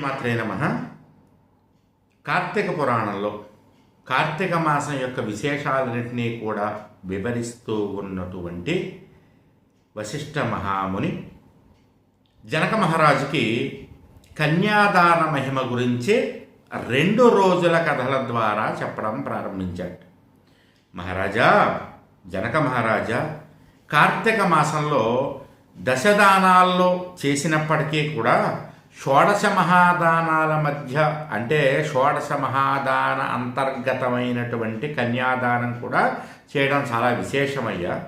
మాత్రే నమ కార్తీక పురాణంలో కార్తీక మాసం యొక్క విశేషాలన్నింటినీ కూడా వివరిస్తూ ఉన్నటువంటి వశిష్ఠ మహాముని జనక మహారాజుకి కన్యాదాన మహిమ గురించి రెండు రోజుల కథల ద్వారా చెప్పడం ప్రారంభించాడు. మహారాజా జనక మహారాజా కార్తీక మాసంలో దశదానాల్లో చేసినప్పటికీ కూడా షోడశ మహాదానాల మధ్య అంటే షోడశ మహాదాన అంతర్గతమైనటువంటి కన్యాదానం కూడా చేయడం చాలా విశేషమయ్యా.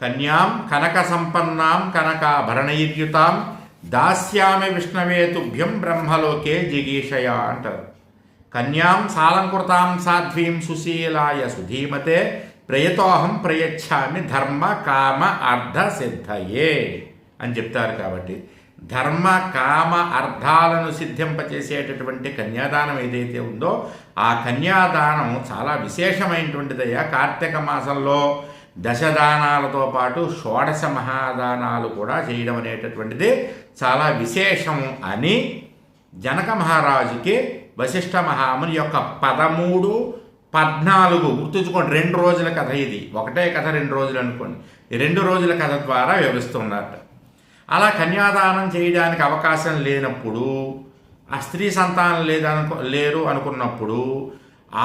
కన్యాం కనక సంపన్నాం కనకాభరణయుతాం దాస్యామి విష్ణవే తుభ్యం బ్రహ్మలోకే జిగీషయ అంటారు. కన్యాం సాలంకృతాం సాధ్వీం సుశీలాయ సుధీమతే ప్రయతోహం ప్రయచ్చామి ధర్మ కామ అర్ధ సిద్ధయే అని చెప్తారు కాబట్టి ధర్మ కామ అర్థాలను సిద్ధింపచేసేటటువంటి కన్యాదానం ఏదైతే ఉందో ఆ కన్యాదానం చాలా విశేషమైనటువంటిదయ్యా. కార్తీక మాసంలో దశదానాలతో పాటు షోడశ మహాదానాలు కూడా చేయడం అనేటటువంటిది చాలా విశేషము అని జనక మహారాజుకి వశిష్ఠ మహాముని యొక్క పదమూడు పద్నాలుగు గుర్తుంచుకోండి. రెండు రోజుల కథ ఇది. ఒకటే కథ రెండు రోజులు అనుకోండి. రెండు రోజుల కథ ద్వారా వివరిస్తున్నట్టు అలా కన్యాదానం చేయడానికి అవకాశం లేనప్పుడు ఆ స్త్రీ సంతానం లేదనుకో లేరు అనుకున్నప్పుడు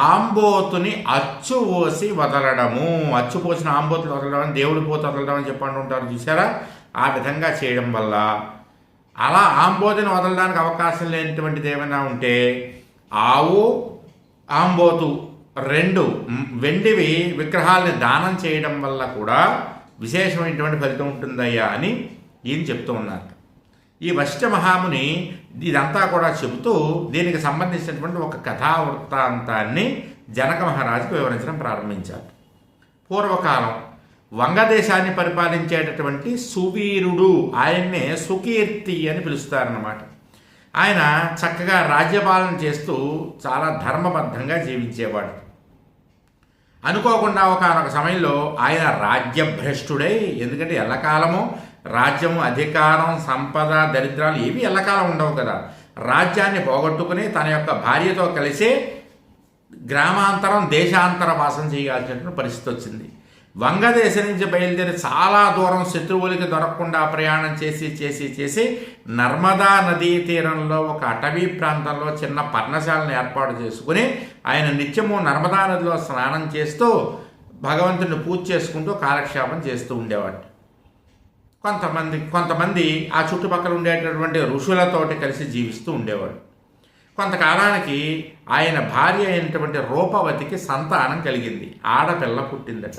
ఆంబోతుని అచ్చు పోసి వదలడము. అచ్చు పోసిన ఆంబోతులు వదలడం దేవుడి పోతు వదలడం అని చెప్పండి ఉంటారు చూసారా ఆ విధంగా చేయడం వల్ల అలా ఆంబోతుని వదలడానికి అవకాశం లేనటువంటిది ఏమైనా ఉంటే ఆవు ఆంబోతు రెండు వెండివి విగ్రహాలని దానం చేయడం వల్ల కూడా విశేషమైనటువంటి ఫలితం ఉంటుందయ్యా అని ఈయన చెప్తూ ఉన్నారు ఈ వశిష్ఠ మహాముని ఇదంతా కూడా చెబుతూ దీనికి సంబంధించినటువంటి ఒక కథా వృత్తాంతాన్ని జనక మహారాజుకు వివరించడం ప్రారంభించారు. పూర్వకాలం వంగదేశాన్ని పరిపాలించేటటువంటి సువీరుడు ఆయన్నే సుకీర్తి అని పిలుస్తారన్నమాట. ఆయన చక్కగా రాజ్యపాలన చేస్తూ చాలా ధర్మబద్ధంగా జీవించేవాడు. అనుకోకుండా ఒకనొక సమయంలో ఆయన రాజ్యభ్రష్టుడై ఎందుకంటే ఎల్లకాలము రాజ్యం అధికారం సంపద దరిద్రాలు ఏవి ఎల్లకాలం ఉండవు కదా. రాజ్యాన్ని పోగొట్టుకుని తన యొక్క భార్యతో కలిసి గ్రామాంతరం దేశాంతర వాసం చేయాల్సినటువంటి పరిస్థితి వచ్చింది. వంగదేశం నుంచి బయలుదేరి చాలా దూరం శత్రువులకి దొరకకుండా ప్రయాణం చేసి చేసి చేసి నర్మదా నదీ తీరంలో ఒక అటవీ ప్రాంతంలో చిన్న పర్ణశాలను ఏర్పాటు చేసుకుని ఆయన నిత్యము నర్మదా నదిలో స్నానం చేస్తూ భగవంతుని పూజ చేసుకుంటూ కాలక్షేపం చేస్తూ ఉండేవాడు. కొంతమంది కొంతమంది ఆ చుట్టుపక్కల ఉండేటటువంటి ఋషులతోటి కలిసి జీవిస్తూ ఉండేవాడు. కొంతకాలానికి ఆయన భార్య అయినటువంటి రూపవతికి సంతానం కలిగింది. ఆడపిల్ల పుట్టిందట.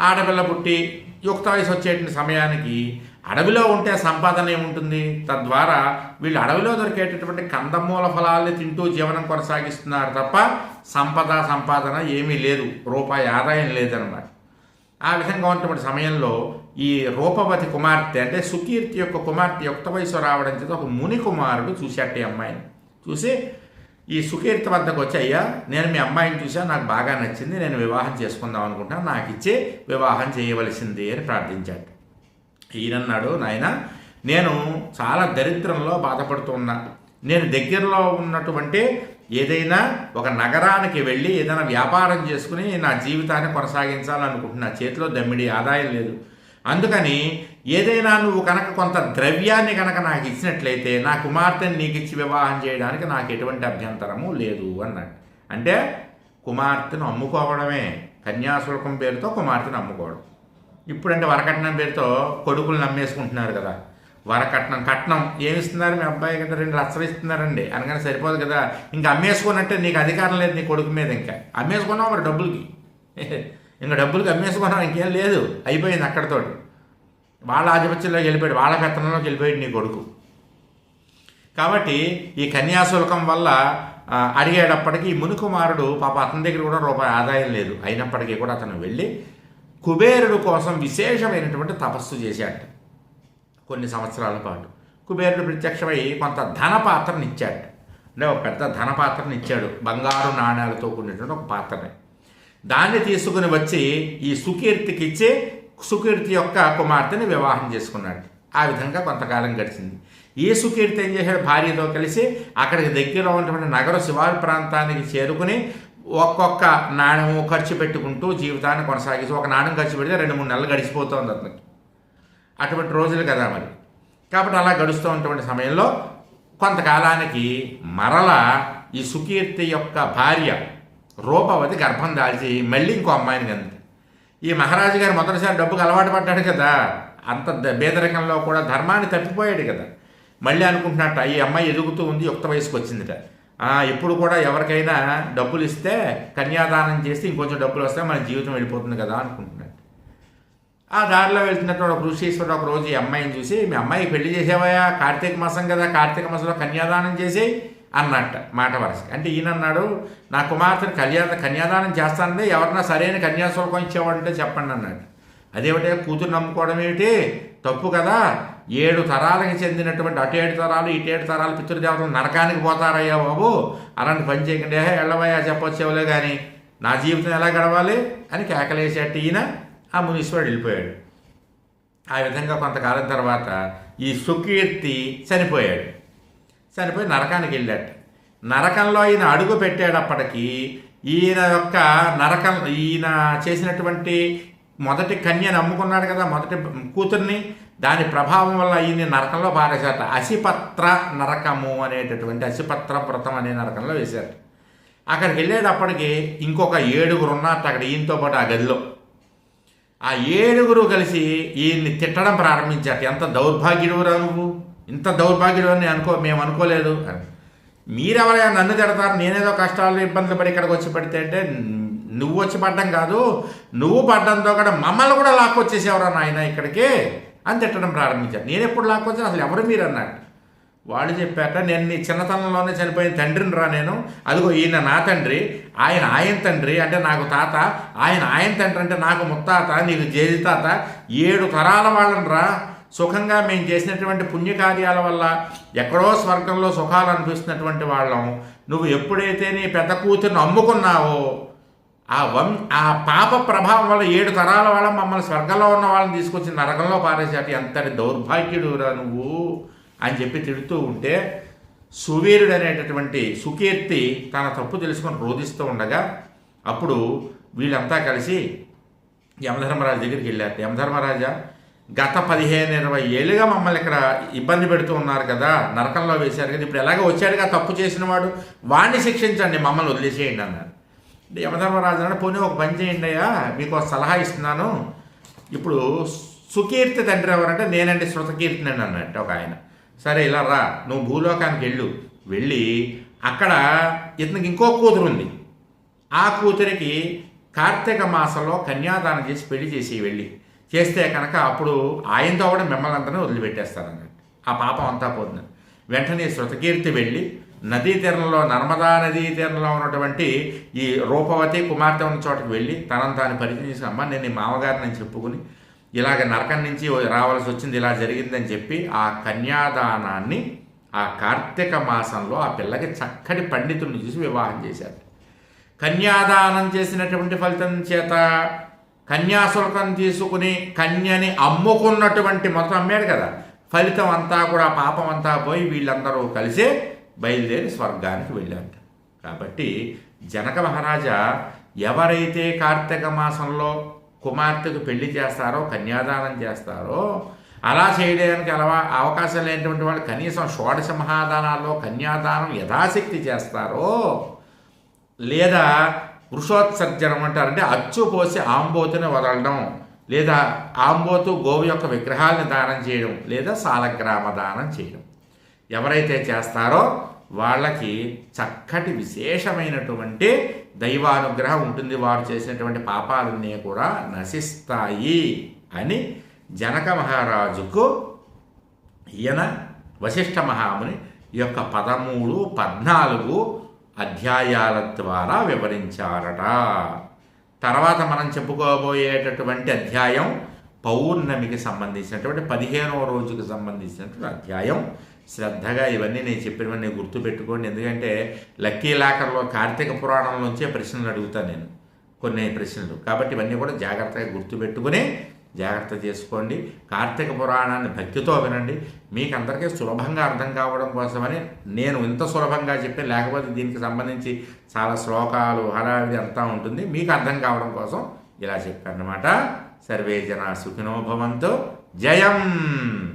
ఆడపిల్ల పుట్టి యుక్త వయసు వచ్చేటువంటి సమయానికి అడవిలో ఉంటే సంపాదన ఏముంటుంది? తద్వారా వీళ్ళు అడవిలో దొరికేటటువంటి కందమూల ఫలాల్ని తింటూ జీవనం కొనసాగిస్తున్నారు తప్ప సంపద సంపాదన ఏమీ లేదు. రూపాయి ఆదాయం లేదనమాట ఆ విధంగా ఉన్నటువంటి సమయంలో ఈ రూపవతి కుమార్తె అంటే సుకీర్తి యొక్క కుమార్తె యుక్త వయసు రావడం చేత ఒక ముని కుమారుడు చూశాట ఈ అమ్మాయిని. చూసి ఈ సుకీర్తి వద్దకు వచ్చి అయ్యా నేను మీ అమ్మాయిని చూసా నాకు బాగా నచ్చింది నేను వివాహం చేసుకుందాం అనుకుంటున్నాను నాకు ఇచ్చే వివాహం చేయవలసింది అని ప్రార్థించాడు. ఈయనన్నాడు నాయన నేను చాలా దరిద్రంలో బాధపడుతూ ఉన్నా నేను దగ్గరలో ఉన్నటువంటి ఏదైనా ఒక నగరానికి వెళ్ళి ఏదైనా వ్యాపారం చేసుకుని నా జీవితాన్ని కొనసాగించాలనుకుంటున్నా. చేతిలో దమ్మిడి ఆదాయం లేదు. అందుకని ఏదైనా నువ్వు కనుక కొంత ద్రవ్యాన్ని కనుక నాకు ఇచ్చినట్లయితే నా కుమార్తెని నీకు ఇచ్చి వివాహం చేయడానికి నాకు ఎటువంటి అభ్యంతరము లేదు అన్నాడు అంటే కుమార్తెను అమ్ముకోవడమే కన్యాశుల్కం పేరుతో కుమార్తెను అమ్ముకోవడం. ఇప్పుడంటే వరకట్నం పేరుతో కొడుకులు నమ్మేసుకుంటున్నారు కదా. వరకట్నం కట్నం ఏమిస్తున్నారు? మీ అబ్బాయి కదా రెండు లక్షలు ఇస్తున్నారండి. అనగానే సరిపోదు కదా. ఇంకా అమ్మేసుకున్నట్టే నీకు అధికారం లేదు నీ కొడుకు మీద ఇంకా. అమ్మేసుకున్నావు మరి డబ్బులకి. ఇంకా డబ్బులు అమ్మేసుకున్నావు ఇంకేం లేదు. అయిపోయింది అక్కడతోటి. వాళ్ళ ఆధిపత్యంలోకి వెళ్ళిపోయాడు వాళ్ళ పెత్తనంలోకి వెళ్ళిపోయాడు నీ కొడుకు. కాబట్టి ఈ కన్యాశుల్కం వల్ల అడిగేటప్పటికీ మునుకుమారుడు మునికుమారుడు పాప అతని దగ్గర కూడా రూపాయి ఆదాయం లేదు. అయినప్పటికీ కూడా అతను వెళ్ళి కుబేరుడు కోసం విశేషమైనటువంటి తపస్సు చేశాడు. కొన్ని సంవత్సరాల పాటు. కుబేరుడు ప్రత్యక్షమై కొంత ధన అంటే ఒక పెద్ద ధన బంగారు నాణ్యాలతో కూడినటువంటి ఒక పాత్రని. దాన్ని తీసుకుని వచ్చి ఈ సుకీర్తికి ఇచ్చి సుకీర్తి యొక్క కుమార్తెని వివాహం చేసుకున్నాడు. ఆ విధంగా కొంతకాలం గడిచింది. ఈ సుకీర్తి ఏం చేశాడు? భార్యతో కలిసి అక్కడికి దగ్గరలో ఉన్నటువంటి నగర శివారు ప్రాంతానికి చేరుకుని ఒక్కొక్క నాణ్యము ఖర్చు పెట్టుకుంటూ జీవితాన్ని కొనసాగిస్తూ ఒక నాణ్యం ఖర్చు పెడితే రెండు మూడు నెలలు గడిచిపోతుంది అతనికి. అటువంటి రోజులు కదా మరి. కాబట్టి అలా గడుస్తూ ఉన్నటువంటి సమయంలో కొంతకాలానికి మరల ఈ సుకీర్తి యొక్క భార్య రూపవతి గర్భం దాల్చి మళ్ళీ ఇంకో అమ్మాయిని కంది ఈ మహారాజు గారు మొదటిసారి డబ్బుకు అలవాటు పడ్డాడు కదా. అంత ద- కూడా ధర్మాన్ని తప్పిపోయాడు కదా. మళ్ళీ అనుకుంటున్నట్ట ఈ అమ్మాయి ఎదుగుతూ ఉంది యుక్త వయసుకు వచ్చిందిట. ఇప్పుడు కూడా ఎవరికైనా డబ్బులు ఇస్తే కన్యాదానం చేస్తే ఇంకొంచెం డబ్బులు వస్తే మన జీవితం వెళ్ళిపోతుంది కదా అనుకుంటున్నాడు. ఆ దారిలో వెళ్తున్నటువంటి ఒక ఋషీశ్వరుడు ఒక రోజు ఈ అమ్మాయిని చూసి మీ అమ్మాయి పెళ్ళి చేసేవయా కార్తీక మాసం కదా. కార్తీక మాసంలో కన్యాదానం చేసి అన్నట్ట మాట వరస అంటే ఈయన అన్నాడు నా కుమార్తెను కళ్యాణ కన్యాదానం చేస్తానంటే ఎవరన్నా సరైన కన్యాశుల్కం ఇచ్చేవాడంటే చెప్పండి అన్నాడు. అదేమిటే కూతురు నమ్ముకోవడం ఏమిటి? తప్పు కదా. ఏడు తరాలకి చెందినటువంటి అటు ఏడు తరాలు ఇటు ఏడు తరాలు పితృదేవతలు నరకానికి పోతారయ్యా బాబు. అలాంటి పని చేయకుండా. "ఏహే, ఎళ్ళవయ్యా చెప్పొచ్చేవలే కానీ నా జీవితం ఎలా గడవాలి? అని కేకలేసేట్టు ఈయన ఆ మునీశ్వరుడు వెళ్ళిపోయాడు. ఆ విధంగా కొంతకాలం తర్వాత ఈ సుకీర్తి చనిపోయాడు. చనిపోయి నరకానికి వెళ్ళాడు. నరకంలో ఈయన అడుగు పెట్టేటప్పటికీ ఈయన యొక్క నరకం ఈయన చేసినటువంటి మొదటి కన్యను అమ్ముకున్నాడు కదా మొదటి కూతుర్ని. దాని ప్రభావం వల్ల ఈయన నరకంలో పారేశారట. అసిపత్ర నరకము అనేటటువంటి అసిపత్ర వ్రతం అనే నరకంలో వేశారు అక్కడికి వెళ్ళేటప్పటికి ఇంకొక ఏడుగురు ఉన్నట్టు అక్కడ ఈయనతో పాటు ఆ గదిలో. ఆ ఏడుగురు కలిసి ఈయన్ని తిట్టడం ప్రారంభించారు. ఎంత దౌర్భాగ్యుడురా నువ్వు? ఇంత దౌర్భాగ్యుడు అని అనుకో మేము అనుకోలేదు అని. మీరెవరైనా నన్ను తిడతారు నేనేదో కష్టాలు ఇబ్బందులు పడి ఇక్కడికి వచ్చి పడితే అంటే నువ్వు వచ్చి పడ్డం కాదు నువ్వు పడ్డంతో కూడా మమ్మల్ని కూడా లాక్కొచ్చేసేవరా నాయన ఇక్కడికి? అని తిట్టడం ప్రారంభించారు. నేను ఎప్పుడు లాక్కొచ్చాను? అసలు ఎవరు మీరు అన్నాడు వాళ్ళు చెప్పాక నేను నీ చిన్నతనంలోనే చనిపోయిన తండ్రిని రా నేను. అదిగో ఈయన నా తండ్రి ఆయన ఆయన తండ్రి అంటే నాకు తాత ఆయన ఆయన తండ్రి అంటే నాకు ముత్తాత నీకు జేజి తాత. ఏడు తరాల వాళ్ళని రా సుఖంగా మేము చేసినటువంటి పుణ్యకార్యాల వల్ల ఎక్కడో స్వర్గంలో సుఖాలు అనిపిస్తున్నటువంటి వాళ్ళం. నువ్వు ఎప్పుడైతే నీ పెద్ద కూతుర్ని అమ్ముకున్నావో ఆ వం ఆ పాప ప్రభావం వల్ల ఏడు తరాల వాళ్ళ మమ్మల్ని స్వర్గంలో ఉన్న వాళ్ళని తీసుకొచ్చి నరకంలో పారేసాటి అంతటి దౌర్భాగ్యుడురా నువ్వు అని చెప్పి తిడుతూ ఉంటే సువీరుడు అనేటటువంటి సుకీర్తి తన తప్పు తెలుసుకొని రోధిస్తూ ఉండగా అప్పుడు వీళ్ళంతా కలిసి యమధర్మరాజు దగ్గరికి వెళ్ళారు. యమధర్మరాజా గత పదిహేను ఇరవై ఏళ్ళుగా మమ్మల్ని ఇక్కడ ఇబ్బంది పెడుతూ ఉన్నారు కదా నరకంలో వేశారు కదా ఇప్పుడు ఎలాగో వచ్చాడుగా తప్పు చేసిన వాడు వాడిని శిక్షించండి మమ్మల్ని వదిలేసేయండి అన్నారు. యమధర్మరాజు అన్నాడు పోనీ ఒక పని చేయండి అయ్యా మీకు ఒక సలహా ఇస్తున్నాను. ఇప్పుడు సుకీర్తి తండ్రి ఎవరంటే నేనండి శృతకీర్తిని అన్నట్టు ఒక ఆయన. సరే ఇలా రా నువ్వు భూలోకానికి వెళ్ళు. వెళ్ళి అక్కడ ఇతనికి ఇంకో కూతురు ఉంది. ఆ కూతురికి కార్తీక మాసంలో కన్యాదానం చేసి పెళ్ళి చేసి వెళ్ళి. చేస్తే కనుక అప్పుడు ఆయనతో కూడా మిమ్మల్ని అంతా వదిలిపెట్టేస్తారన్నట్టు ఆ పాపం అంతా పోతుంది. వెంటనే శృతకీర్తి వెళ్ళి నదీ తీరంలో నర్మదా నదీ తీరంలో ఉన్నటువంటి ఈ రూపవతి కుమార్తె ఉన్న చోటకి వెళ్ళి తనను తాను పరిచయం చేసి అమ్మ నేను ఈ మామగారిని చెప్పుకుని ఇలాగ నరకం నుంచి రావాల్సి వచ్చింది ఇలా జరిగిందని చెప్పి ఆ కన్యాదానాన్ని ఆ కార్తీక మాసంలో ఆ పిల్లకి చక్కటి పండితుడిని చూసి వివాహం చేశారు. కన్యాదానం చేసినటువంటి ఫలితం చేత కన్యాశుల్కం తీసుకుని కన్యని అమ్ముకున్నటువంటి మొత్తం అమ్మాడు కదా. ఫలితం అంతా కూడా పాపం అంతా పోయి వీళ్ళందరూ కలిసే బయలుదేరి స్వర్గానికి వెళ్ళారు కాబట్టి జనక మహారాజా ఎవరైతే కార్తీక మాసంలో కుమార్తెకు పెళ్ళి చేస్తారో కన్యాదానం చేస్తారో అలా చేయడానికి అలవా అవకాశం లేనటువంటి వాళ్ళు కనీసం షోడశ మహాదానాల్లో కన్యాదానం యథాశక్తి చేస్తారో లేదా వృషోత్సర్జనం అంటారంటే అచ్చు పోసి ఆంబోతుని వదలడం లేదా ఆంబోతు గోవు యొక్క విగ్రహాలను దానం చేయడం లేదా సాలగ్రామ దానం చేయడం. ఎవరైతే చేస్తారో వాళ్ళకి చక్కటి విశేషమైనటువంటి దైవానుగ్రహం ఉంటుంది. వారు చేసినటువంటి పాపాలన్నీ కూడా నశిస్తాయి అని జనక మహారాజుకు ఈయన వశిష్ఠ మహాముని యొక్క పదమూడు పద్నాలుగు అధ్యాయాల ద్వారా వివరించారట. తర్వాత మనం చెప్పుకోబోయేటటువంటి అధ్యాయం పౌర్ణమికి సంబంధించినటువంటి పదిహేనవ రోజుకి సంబంధించినటువంటి అధ్యాయం. శ్రద్ధగా ఇవన్నీ నేను చెప్పినవన్నీ గుర్తుపెట్టుకోండి. ఎందుకంటే లక్కీ లాకర్లో కార్తీక పురాణం నుంచే ప్రశ్నలు అడుగుతాను నేను కొన్ని ప్రశ్నలు. కాబట్టి ఇవన్నీ కూడా జాగ్రత్తగా గుర్తుపెట్టుకుని జాగ్రత్త చేసుకోండి. కార్తీక పురాణాన్ని భక్తితో వినండి. మీకు అందరికీ సులభంగా అర్థం కావడం కోసమని నేను ఇంత సులభంగా చెప్పి లేకపోతే దీనికి సంబంధించి చాలా శ్లోకాలు హడావిడి అంతా ఉంటుంది. మీకు అర్థం కావడం కోసం ఇలా చెప్పానమాట. సర్వే జన సుఖినోభవంతో జయం!